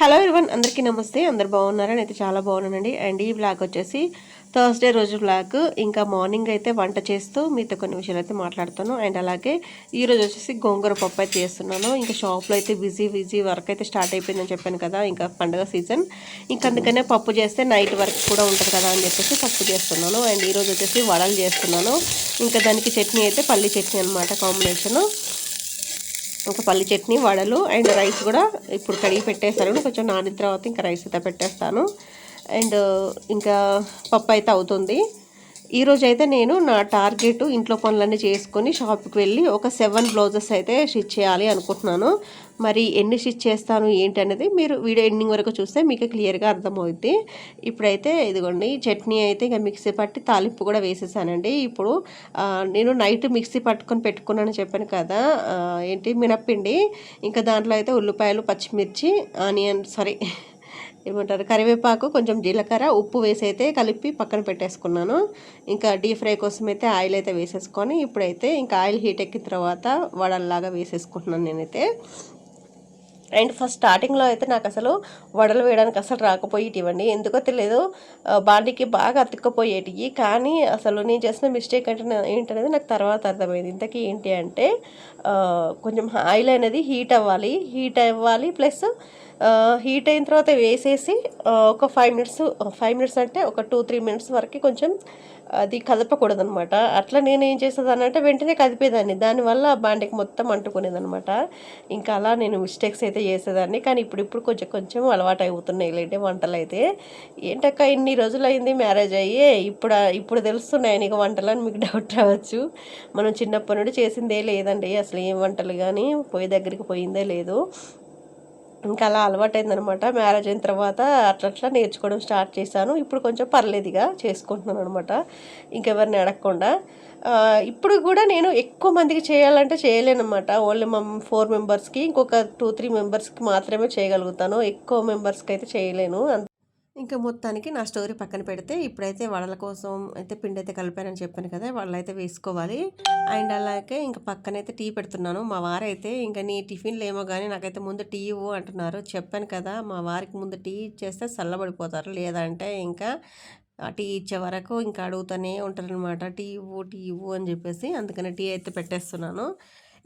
Hello everyone అందరికీ నమస్తే. అందరు బాగున్నారని అయితే చాలా బాగున్నానండి. అండ్ ఈ బ్లాగ్ వచ్చేసి థర్స్డే రోజు బ్లాగ్ ఇంకా మార్నింగ్ అయితే వంట చేస్తూ మీతో కొన్ని విషయాలు అయితే మాట్లాడుతాను. అండ్ అలాగే ఈరోజు వచ్చేసి గోంగూర పప్పు అయితే చేస్తున్నాను. ఇంకా షాప్లో అయితే బిజీ బిజీ వర్క్ అయితే స్టార్ట్ అయిపోయిందని చెప్పాను కదా ఇంకా పండుగ సీజన్ ఇంకా అందుకనే పప్పు చేస్తే నైట్ వర్క్ కూడా ఉంటుంది కదా అని చెప్పేసి పప్పు చేస్తున్నాను. అండ్ ఈరోజు వచ్చేసి వడలు చేస్తున్నాను. ఇంకా దానికి చట్నీ అయితే పల్లి చట్నీ అనమాట కాంబినేషను ఒక పల్లి చట్నీ వడలు అండ్ రైస్ కూడా ఇప్పుడు కడిగి పెట్టేస్తాను కొంచెం నానిన తర్వాత ఇంకా రైస్ అయితే పెట్టేస్తాను. అండ్ ఇంకా పప్పు అయితే అవుతుంది. ఈరోజు అయితే నేను నా టార్గెట్ ఇంట్లో పనులన్నీ చేసుకొని షాప్కి వెళ్ళి ఒక సెవెన్ బ్లౌజెస్ అయితే స్టిచ్ చేయాలి అనుకుంటున్నాను. మరి ఎన్ని స్టిచ్ చేస్తాను ఏంటి అనేది మీరు వీడియో ఎండింగ్ వరకు చూస్తే మీకు క్లియర్గా అర్థమవుద్ది. ఇప్పుడైతే ఇదిగోండి చట్నీ అయితే ఇక మిక్సీ పట్టి తాలింపు కూడా వేసేసానండి. ఇప్పుడు నేను నైట్ మిక్సీ పట్టుకొని పెట్టుకున్నాను చెప్పాను కదా ఏంటి మినప్పిండి ఇంకా దాంట్లో అయితే ఉల్లిపాయలు పచ్చిమిర్చి ఆనియన్ సారీ ఏమంటారు? కరివేపాకు కొంచెం జీలకర్ర ఉప్పు వేసి అయితే కలిపి పక్కన పెట్టేసుకున్నాను. ఇంకా డీప్ ఫ్రై కోసం అయితే ఆయిల్ అయితే వేసేసుకొని ఇప్పుడైతే ఇంకా ఆయిల్ హీట్ ఎక్కిన తర్వాత వడల్లాగా వేసేసుకుంటున్నాను నేనైతే. అండ్ ఫస్ట్ స్టార్టింగ్లో అయితే నాకు అసలు వడలు వేయడానికి అసలు రాకపోయేటివండి ఎందుకో తెలియదు బాడీకి బాగా అతుక్కపోయేటివి. కానీ అసలు నేను చేసిన మిస్టేక్ అంటే ఏంటనేది నాకు తర్వాత అర్థమైంది. ఇంతకీ ఏంటి అంటే కొంచెం ఆయిల్ అనేది హీట్ అవ్వాలి. హీట్ అవ్వాలి. ప్లస్ హీట్ అయిన తర్వాత వేసేసి ఒక ఫైవ్ మినిట్స్ ఫైవ్ మినిట్స్ అంటే ఒక టూ త్రీ మినిట్స్ వరకు కొంచెం అది కదపకూడదు అనమాట అట్లా నేను ఏం చేసేదానంటే వెంటనే కదిపేదాన్ని. దానివల్ల బాండికి మొత్తం అంటుకునేదనమాట. ఇంకా అలా నేను మిస్టేక్స్ అయితే చేసేదాన్ని. కానీ ఇప్పుడు ఇప్పుడు కొంచెం కొంచెం అలవాటు అవుతున్నాయి లేంటే వంటలు అయితే. ఏంటక్క ఇన్ని రోజులు అయింది మ్యారేజ్ అయ్యి? ఇప్పుడు ఇప్పుడు తెలుస్తున్నాయి నీకు వంటలు అని మీకు డౌట్ రావచ్చు. మనం చిన్నప్పటి నుండి చేసిందే లేదండి. అసలు ఏం వంటలు కానీ పొయ్యి దగ్గరికి పోయిందే లేదు. ఇంకా అలా అలవాటైందనమాట. మ్యారేజ్ అయిన తర్వాత అట్లా అట్లా నేర్చుకోవడం స్టార్ట్ చేశాను. ఇప్పుడు కొంచెం పర్లేదుగా చేసుకుంటున్నాను అనమాట. ఇంకెవరిని అడగకుండా. ఇప్పుడు కూడా నేను ఎక్కువ మందికి చేయాలంటే చేయలేనమాట ఓన్లీ మా ఫోర్ మెంబర్స్కి ఇంకొక టూ త్రీ మెంబర్స్కి మాత్రమే చేయగలుగుతాను. ఎక్కువ మెంబర్స్కి అయితే చేయలేను. ఇంకా మొత్తానికి నా స్టోరీ పక్కన పెడితే ఇప్పుడైతే వడల కోసం అయితే పిండి అయితే కలిపానని చెప్పాను కదా వాళ్ళు అయితే వేసుకోవాలి. అండ్ అలాగే ఇంకా పక్కనైతే టీ పెడుతున్నాను. మా వారైతే ఇంకా నీ టిఫిన్లు ఏమో కానీ నాకైతే ముందు టీ ఇవ్వు అంటున్నారు. చెప్పాను కదా మా వారికి ముందు టీ ఇచ్చేస్తే చల్లబడిపోతారు. లేదంటే ఇంకా టీ ఇచ్చే వరకు ఇంకా అడుగుతూనే ఉంటారనమాట టీ ఇవ్వు టీ ఇవ్వు అని చెప్పేసి అందుకని టీ అయితే పెట్టేస్తున్నాను.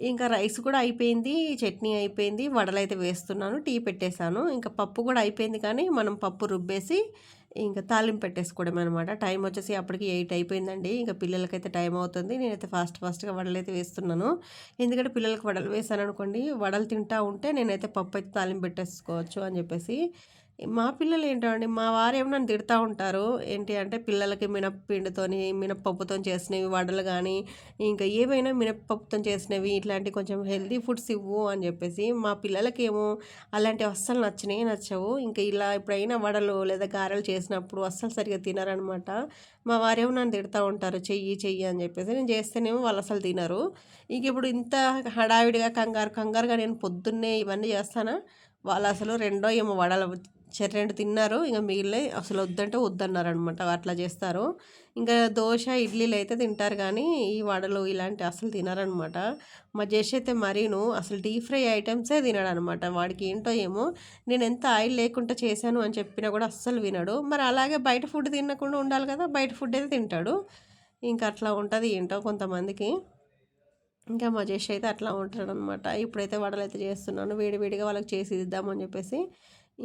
ఇంకా రైస్ కూడా అయిపోయింది చట్నీ అయిపోయింది వడలు అయితే వేస్తున్నాను టీ పెట్టేశాను. ఇంకా పప్పు కూడా అయిపోయింది కానీ మనం పప్పు రుబ్బేసి ఇంకా తాలింపు పెట్టేసుకోవడం అనమాట టైం వచ్చేసి అప్పటికి ఎయిట్ అయిపోయిందండి. ఇంకా పిల్లలకైతే టైం అవుతుంది. నేనైతే ఫాస్ట్ ఫాస్ట్గా వడలు అయితే వేస్తున్నాను. ఎందుకంటే పిల్లలకి వడలు వేసాను అనుకోండి వడలు తింటా ఉంటే నేనైతే పప్పు అయితే తాలింపు పెట్టేసుకోవచ్చు అని చెప్పేసి మా పిల్లలు ఏంటండి మా వారు నన్ను తిడతా ఉంటారు ఏంటి అంటే పిల్లలకి మినప్పిండితోని మినప్పప్పుతో చేసినవి వడలు కానీ ఇంకా ఏవైనా మినప్పప్పుతో చేసినవి ఇట్లాంటి కొంచెం హెల్తీ ఫుడ్స్ ఇవ్వు అని చెప్పేసి మా పిల్లలకి ఏమో అలాంటివి అస్సలు నచ్చినాయి నచ్చవు. ఇంకా ఇలా ఎప్పుడైనా వడలు లేదా గారెలు చేసినప్పుడు అస్సలు సరిగ్గా తినరనమాట. మా వారేమో నన్ను తిడతా ఉంటారు చెయ్యి చెయ్యి అని చెప్పేసి నేను చేస్తేనేమో వాళ్ళు అసలు తినరు. ఇంక ఇప్పుడు ఇంత హడావిడిగా కంగారు కంగారుగా నేను పొద్దున్నే ఇవన్నీ చేస్తానా? వాళ్ళు అసలు రెండో ఏమో వడలు రెండు తిన్నారు. ఇంకా మిగిలిన అసలు వద్దంటే వద్దన్నారు అనమాట అట్లా చేస్తారు. ఇంకా దోశ ఇడ్లీలు అయితే తింటారు కానీ ఈ వడలు ఇలాంటి అసలు తినరనమాట. మా జేష్ అయితే మరీను అసలు డీప్ ఫ్రై ఐటమ్సే తినడు అనమాట వాడికి ఏంటో ఏమో నేను ఎంత ఆయిల్ లేకుండా చేశాను అని చెప్పినా కూడా అస్సలు వినడు. మరి అలాగే బయట ఫుడ్ తినకుండా ఉండాలి కదా బయట ఫుడ్ అయితే తింటాడు. ఇంకా అట్లా ఉంటుంది ఏంటో కొంతమందికి. ఇంకా మా జేష్ అయితే అట్లా ఉంటాడు అనమాట ఇప్పుడైతే వడలు అయితే చేస్తున్నాను వేడివేడిగా వాళ్ళకి చేసి ఇద్దామని చెప్పేసి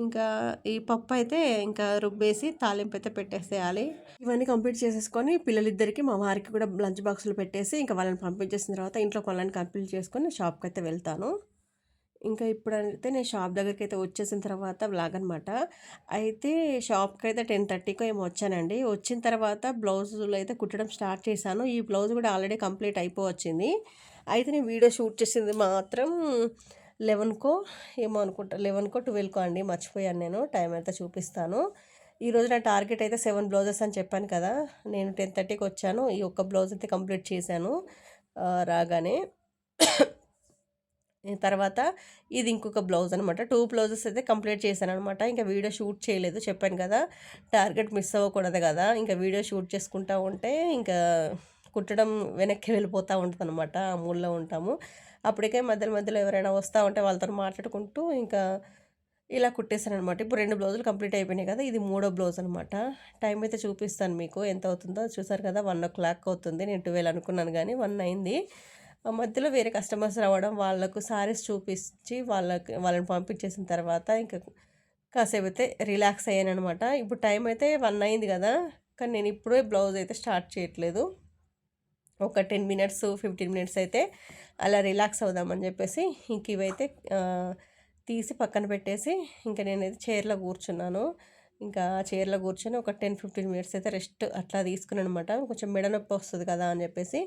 ఇంకా ఈ పప్పు అయితే ఇంకా రుబ్బేసి తాలింపు అయితే పెట్టేసేయాలి. ఇవన్నీ కంప్లీట్ చేసేసుకొని పిల్లలిద్దరికి మా వారికి కూడా లంచ్ బాక్సులు పెట్టేసి ఇంకా వాళ్ళని పంపించేసిన తర్వాత ఇంట్లో పనులను కంప్లీట్ చేసుకొని షాప్కి అయితే వెళ్తాను. ఇంకా ఇప్పుడైతే నేను షాప్ దగ్గరికి అయితే వచ్చేసిన తర్వాత బ్లాగ్ అనమాట అయితే షాప్కి అయితే టెన్ థర్టీకో ఏమో వచ్చానండి. వచ్చిన తర్వాత బ్లౌజులు అయితే కుట్టడం స్టార్ట్ చేశాను. ఈ బ్లౌజ్ కూడా ఆల్రెడీ కంప్లీట్ అయిపోవచ్చింది. అయితే నేను వీడియో షూట్ చేసింది మాత్రం లెవెన్కో ఏమో అనుకుంటా లెవెన్కో ట్వెల్వ్కో అండి మర్చిపోయాను నేను టైం అయితే చూపిస్తాను. ఈరోజు నా టార్గెట్ అయితే సెవెన్ బ్లౌజెస్ అని చెప్పాను కదా నేను టెన్ థర్టీకి వచ్చాను ఈ ఒక్క బ్లౌజ్ అయితే కంప్లీట్ చేశాను రాగానే. తర్వాత ఇది ఇంకొక బ్లౌజ్ అనమాట టూ బ్లౌజెస్ అయితే కంప్లీట్ చేశాను అనమాట ఇంకా వీడియో షూట్ చేయలేదు చెప్పాను కదా టార్గెట్ మిస్ అవ్వకూడదు కదా ఇంకా వీడియో షూట్ చేసుకుంటా ఉంటే ఇంకా కుట్టడం వెనక్కి వెళ్ళిపోతూ ఉంటుంది అనమాట ఆ మూల్లో ఉంటాము. అప్పటికే మధ్యలో మధ్యలో ఎవరైనా వస్తూ ఉంటే వాళ్ళతో మాట్లాడుకుంటూ ఇంకా ఇలా కుట్టేశాను అనమాట ఇప్పుడు రెండు బ్లౌజులు కంప్లీట్ అయిపోయినాయి కదా ఇది మూడో బ్లౌజ్ అనమాట టైం అయితే చూపిస్తాను మీకు ఎంత అవుతుందో. చూసారు కదా వన్ ఓ క్లాక్ అవుతుంది. నేను ట్వెల్వ్ అనుకున్నాను కానీ వన్ అయింది. ఆ మధ్యలో వేరే కస్టమర్స్ రావడం వాళ్ళకు సారీస్ చూపించి వాళ్ళకి వాళ్ళని పంపించేసిన తర్వాత ఇంకా కాసేపు అయితే రిలాక్స్ అయ్యాను అనమాట ఇప్పుడు టైం అయితే వన్ అయింది కదా కానీ నేను ఇప్పుడే బ్లౌజ్ అయితే స్టార్ట్ చేయట్లేదు. ఒక టెన్ మినిట్స్ ఫిఫ్టీన్ మినిట్స్ అయితే అలా రిలాక్స్ అవుదామని చెప్పేసి ఇంక ఇవైతే తీసి పక్కన పెట్టేసి ఇంకా నేనైతే చైర్లో కూర్చున్నాను. ఇంకా చైర్లో కూర్చొని ఒక టెన్ ఫిఫ్టీన్ మినిట్స్ అయితే రెస్ట్ అట్లా తీసుకున్నాను అనమాట కొంచెం మెడ నొప్పి వస్తుంది కదా అని చెప్పేసి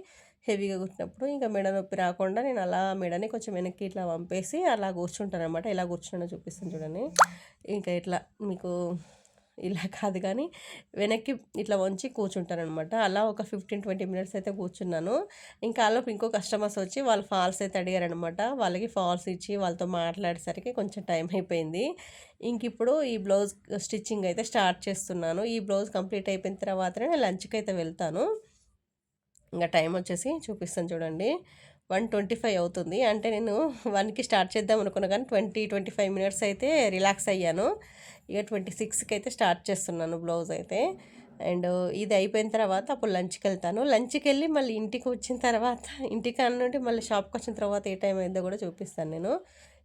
హెవీగా కూర్చున్నప్పుడు ఇంకా మెడ నొప్పి రాకుండా నేను అలా మెడని కొంచెం వెనక్కి ఇట్లా పంపేసి అలా కూర్చుంటాను అనమాట ఎలా కూర్చున్నానో చూపిస్తాను చూడండి. ఇంకా ఇట్లా మీకు ఇలా కాదు కానీ వెనక్కి ఇట్లా వంచి కూర్చుంటానమాట అలా ఒక ఫిఫ్టీన్ ట్వంటీ మినిట్స్ అయితే కూర్చున్నాను. ఇంకా అలా ఇంకో కస్టమర్స్ వచ్చి వాళ్ళు ఫాల్స్ అయితే అడిగారనమాట. వాళ్ళకి ఫాల్స్ ఇచ్చి వాళ్ళతో మాట్లాడేసరికి కొంచెం టైం అయిపోయింది. ఇంక ఇప్పుడు ఈ బ్లౌజ్ స్టిచ్చింగ్ అయితే స్టార్ట్ చేస్తున్నాను. ఈ బ్లౌజ్ కంప్లీట్ అయిపోయిన తర్వాతనే నేను లంచ్కి అయితే వెళ్తాను. ఇంకా టైం వచ్చేసి చూపిస్తాను చూడండి. వన్ ట్వంటీ ఫైవ్ అవుతుంది. అంటే నేను వన్కి స్టార్ట్ చేద్దాం అనుకున్నా కానీ ట్వంటీ ట్వంటీ ఫైవ్ మినిట్స్ అయితే రిలాక్స్ అయ్యాను. ఇక ట్వంటీ సిక్స్కి అయితే స్టార్ట్ చేస్తున్నాను బ్లౌజ్ అయితే. అండ్ ఇది అయిపోయిన తర్వాత అప్పుడు లంచ్కి వెళ్తాను లంచ్కి వెళ్ళి మళ్ళీ ఇంటికి వచ్చిన తర్వాత ఇంటికి అన్నుండి మళ్ళీ షాప్కి వచ్చిన తర్వాత ఏ టైం అయిందో కూడా చూపిస్తాను నేను.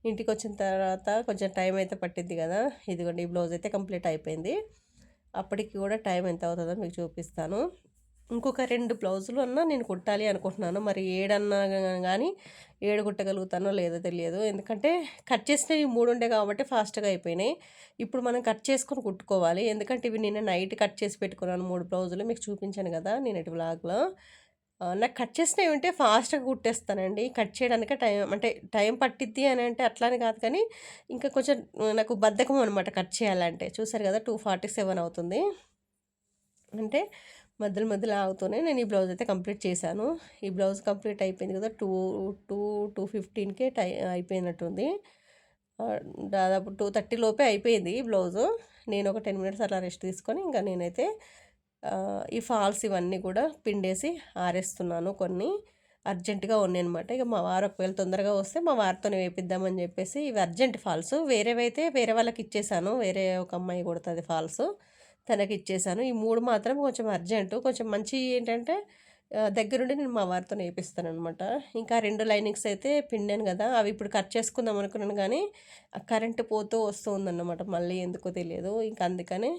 ఇంటికి వచ్చిన తర్వాత కొంచెం టైం అయితే పట్టింది కదా. ఇదిగోండి ఈ బ్లౌజ్ అయితే కంప్లీట్ అయిపోయింది. అప్పటికి కూడా టైం ఎంత అవుతుందో మీకు చూపిస్తాను. ఇంకొక రెండు బ్లౌజులు అన్నా నేను కుట్టాలి అనుకుంటున్నాను. మరి ఏడన్నా కానీ ఏడు కుట్టగలుగుతానో లేదో తెలియదు. ఎందుకంటే కట్ చేసినవి మూడు ఉండే కాబట్టి ఫాస్ట్గా అయిపోయినాయి. ఇప్పుడు మనం కట్ చేసుకొని కుట్టుకోవాలి. ఎందుకంటే ఇవి నేను నైట్ కట్ చేసి పెట్టుకున్నాను మూడు బ్లౌజులు. మీకు చూపించాను కదా నేను బ్లాగ్లో నాకు కట్ చేసినవి ఉంటే ఫాస్ట్గా కుట్టేస్తానండి. కట్ చేయడానికి టైం అంటే టైం పట్టిద్ది అని అంటే అట్లానే కాదు కానీ ఇంకా కొంచెం నాకు బద్ధకం అనమాట కట్ చేయాలంటే. చూసారు కదా టూ ఫార్టీ సెవెన్ అవుతుంది. అంటే మధ్యలో మధ్యలో ఆగుతూనే నేను ఈ బ్లౌజ్ అయితే కంప్లీట్ చేశాను. ఈ బ్లౌజ్ కంప్లీట్ అయిపోయింది కదా టూ టూ టూ ఫిఫ్టీన్కే టై అయిపోయినట్టుంది. దాదాపు టూ థర్టీ లోపే అయిపోయింది ఈ బ్లౌజు. నేను ఒక టెన్ మినిట్స్ అలా రెస్ట్ తీసుకొని ఇంకా నేనైతే ఈ ఫాల్స్ ఇవన్నీ కూడా పిండేసి ఆరేస్తున్నాను కొన్ని. అర్జెంటుగా ఉన్నాయి అనమాట ఇక మా వారు ఒకవేళ తొందరగా వస్తే మా వారితోనే వేపిద్దామని చెప్పేసి ఇవి అర్జెంట్ ఫాల్స్. వేరేవైతే వేరే వాళ్ళకి ఇచ్చేసాను. వేరే ఒక అమ్మాయి కొడుతుంది ఫాల్స్. తనకి ఇచ్చేసాను ఈ మూడు మాత్రం కొంచెం అర్జెంటు. కొంచెం మంచి ఏంటంటే దగ్గరుండి నేను మా వారితో నేర్పిస్తాను అనమాట ఇంకా రెండు లైనింగ్స్ అయితే పిండాను కదా అవి ఇప్పుడు కట్ చేసుకుందాం అనుకున్నాను కానీ కరెంట్ పోతూ వస్తూ ఉందన్నమాట మళ్ళీ ఎందుకో తెలియదు. ఇంకా అందుకని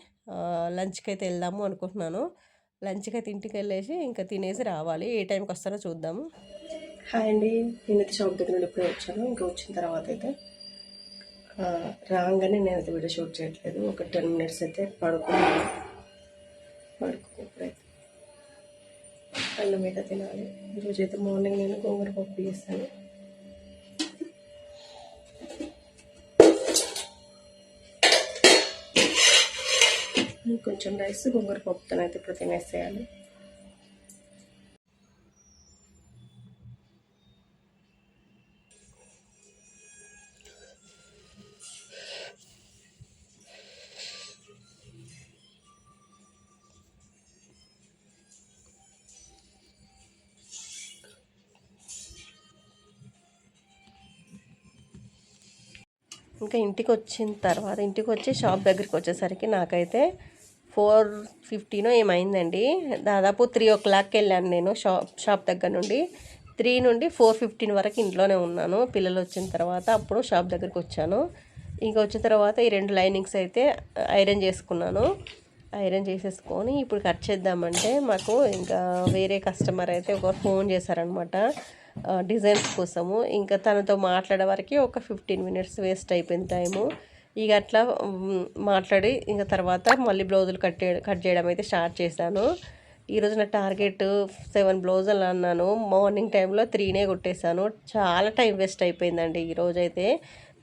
లంచ్కి అయితే వెళ్దాము అనుకుంటున్నాను. లంచ్కి అయితే ఇంటికి వెళ్ళేసి ఇంకా తినేసి రావాలి. ఏ టైంకి వస్తారో చూద్దాము. హాయ్ అండి. నేనైతే షాప్ దగ్గర నుండి ఇప్పుడే వచ్చాను. ఇంకా వచ్చిన తర్వాత అయితే రాగానే నేను అయితే వీడియో షూట్ చేయట్లేదు. ఒక టెన్ మినిట్స్ అయితే పడుకున్నాను. పడుకున్నప్పుడైతే అన్నం మీద తినాలి. ఈరోజు అయితే మార్నింగ్ నేను గోంగూర పప్పు చేస్తాను కొంచెం రైస్ గోంగూర పప్పుతో అయితే ఇప్పుడు తినేసేయాలి. ఇంకా ఇంటికి వచ్చిన తర్వాత ఇంటికి వచ్చి షాప్ దగ్గరికి వచ్చేసరికి నాకైతే ఫోర్ ఫిఫ్టీనో ఏమైందండి దాదాపు త్రీ ఓ క్లాక్కి వెళ్ళాను నేను షాప్ షాప్ దగ్గర నుండి. త్రీ నుండి ఫోర్ ఫిఫ్టీన్ వరకు ఇంట్లోనే ఉన్నాను. పిల్లలు వచ్చిన తర్వాత అప్పుడు షాప్ దగ్గరికి వచ్చాను ఇంకా వచ్చిన తర్వాత ఈ రెండు లైనింగ్స్ అయితే ఐరన్ చేసుకున్నాను. ఐరన్ చేసేసుకొని ఇప్పుడు కట్ చేద్దామంటే మాకు ఇంకా వేరే కస్టమర్ అయితే ఒక ఫోన్ చేశారనమాట. డిజైన్స్ కోసము. ఇంకా తనతో మాట్లాడే వరకు ఒక ఫిఫ్టీన్ మినిట్స్ వేస్ట్ అయిపోయింది టైము. ఇక అట్లా మాట్లాడి ఇంకా తర్వాత మళ్ళీ బ్లౌజులు కట్ కట్ చేయడం అయితే స్టార్ట్ చేశాను. ఈరోజు నా టార్గెట్ సెవెన్ బ్లౌజులు అన్నాను. మార్నింగ్ టైంలో త్రీనే కొట్టేశాను. చాలా టైం వేస్ట్ అయిపోయిందండి ఈరోజైతే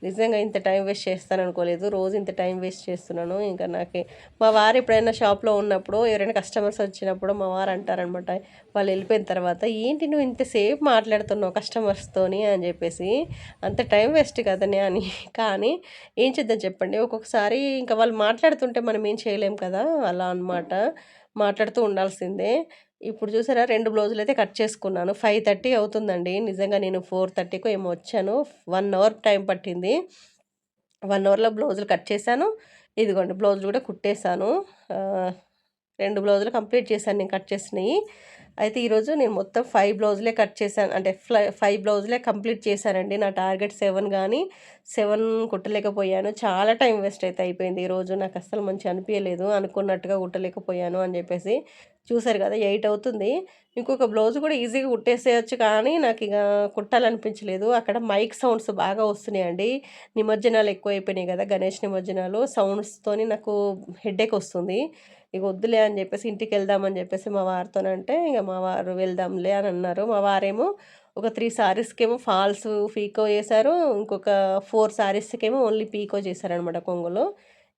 నిజంగా ఇంత టైం వేస్ట్ చేస్తాను అనుకోలేదు రోజు ఇంత టైం వేస్ట్ చేస్తున్నాను. ఇంకా నాకు మా వారు ఎప్పుడైనా షాప్లో ఉన్నప్పుడు ఎవరైనా కస్టమర్స్ వచ్చినప్పుడు మా వారు అంటారనమాట వాళ్ళు వెళ్ళిపోయిన తర్వాత ఏంటి నువ్వు ఇంతసేపు మాట్లాడుతున్నావు కస్టమర్స్తోని? అని చెప్పేసి అంత టైం వేస్ట్ కదని అని. కానీ ఏం చేద్దాం చెప్పండి. ఒక్కొక్కసారి ఇంకా వాళ్ళు మాట్లాడుతుంటే మనం ఏం చేయలేం కదా? అలా అనమాట మాట్లాడుతూ ఉండాల్సిందే. ఇప్పుడు చూసారా రెండు బ్లౌజులు అయితే కట్ చేసుకున్నాను. ఫైవ్ థర్టీ అవుతుందండి. నిజంగా నేను ఫోర్ థర్టీకి ఏమో వచ్చాను. వన్ అవర్ టైం పట్టింది. వన్ అవర్లో బ్లౌజులు కట్ చేశాను. ఇదిగోండి బ్లౌజులు కూడా కుట్టేశాను. రెండు బ్లౌజులు కంప్లీట్ చేశాను నేను కట్ చేసినవి అయితే ఈరోజు నేను మొత్తం ఫైవ్ బ్లౌజులే కట్ చేశాను. అంటే ఫ్లై ఫైవ్ బ్లౌజులే కంప్లీట్ చేశానండి. నా టార్గెట్ సెవెన్ కానీ సెవెన్ కుట్టలేకపోయాను. చాలా టైం వేస్ట్ అయితే అయిపోయింది ఈరోజు. నాకు అస్సలు మంచి అనిపించలేదు అనుకున్నట్టుగా కుట్టలేకపోయాను అని చెప్పేసి చూసారు కదా ఎయిట్ అవుతుంది. ఇంకొక బ్లౌజ్ కూడా ఈజీగా కుట్టేసేయచ్చు కానీ నాకు ఇక కుట్టాలనిపించలేదు. అక్కడ మైక్ సౌండ్స్ బాగా వస్తున్నాయండి. నిమజ్జనాలు ఎక్కువ అయిపోయినాయి కదా గణేష్ నిమజ్జనాలు. సౌండ్స్తోని నాకు హెడేక్ వస్తుంది. ఇక వద్దులే అని చెప్పేసి ఇంటికి వెళ్దామని చెప్పేసి మా వారితోనంటే ఇక మా వారు వెళ్దాంలే అని అన్నారు. మా వారేమో ఒక త్రీ సారీస్కేమో ఫాల్స్ పీకో చేశారు ఇంకొక ఫోర్ సారీస్కేమో ఓన్లీ పీకో చేశారనమాట కొంగులో.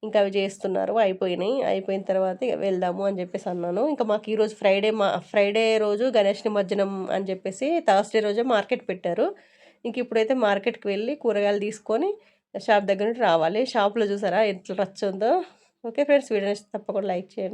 ఇంకా అవి చేస్తున్నారు అయిపోయినాయి. అయిపోయిన తర్వాత ఇక వెళ్దాము అని చెప్పేసి అన్నాను. ఇంకా మాకు ఈరోజు ఫ్రైడే మా ఫ్రైడే రోజు గణేష్ నిమజ్జనం అని చెప్పేసి థర్స్డే రోజు మార్కెట్ పెట్టారు. ఇంక ఇప్పుడైతే మార్కెట్కి వెళ్ళి కూరగాయలు తీసుకొని షాప్ దగ్గర నుండి రావాలి. షాప్లో చూసారా ఎట్లా రచ్చుందో ఓకే ఫ్రెండ్స్ వీడియో నచ్చితే తప్పకుండా లైక్ చేయండి.